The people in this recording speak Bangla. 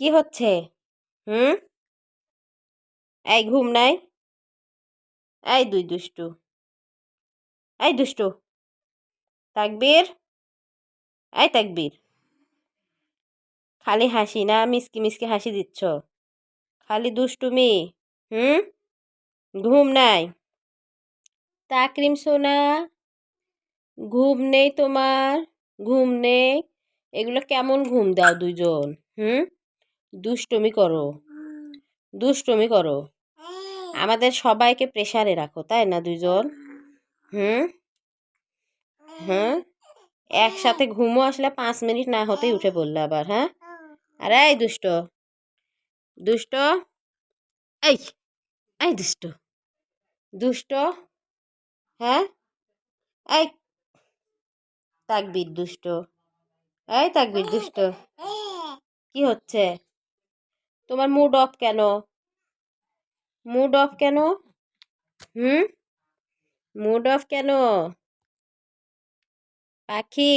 কি হচ্ছে? হুম? এই ঘুম নাই? এই দুই দুষ্টু। এই দুষ্টু। তাকবীর? এই তাকবীর। খালি হাসি না? মিসকি মিসকি হাসি দিচ্ছ? খালি দুষ্টুমি? হুম? ঘুম নাই? তাকরিম সোনা, ঘুম নেই তোমার, ঘুম নেই। এগুলো কেমন ঘুম দাও দুজন হুম? দুষ্টমি করো। দুষ্টমি করো। আমাদের সবাইকে প্রেশারে রাখো, তাই না দুজন হুম? হ্যাঁ একসাথে ঘুমো আসলে পাঁচ মিনিট না হতেই উঠে পড়লে আবার হ্যাঁ? আরে এই দুষ্ট দুষ্ট, এই এই দুষ্ট দুষ্ট হ্যাঁ? এই, তাকবির দুষ্ট। এই তাকবির, দুষ্ট। কি হচ্ছে? তোমার মুড অফ কেন? মুড অফ কেন? হুম? মুড অফ কেন? পাখি।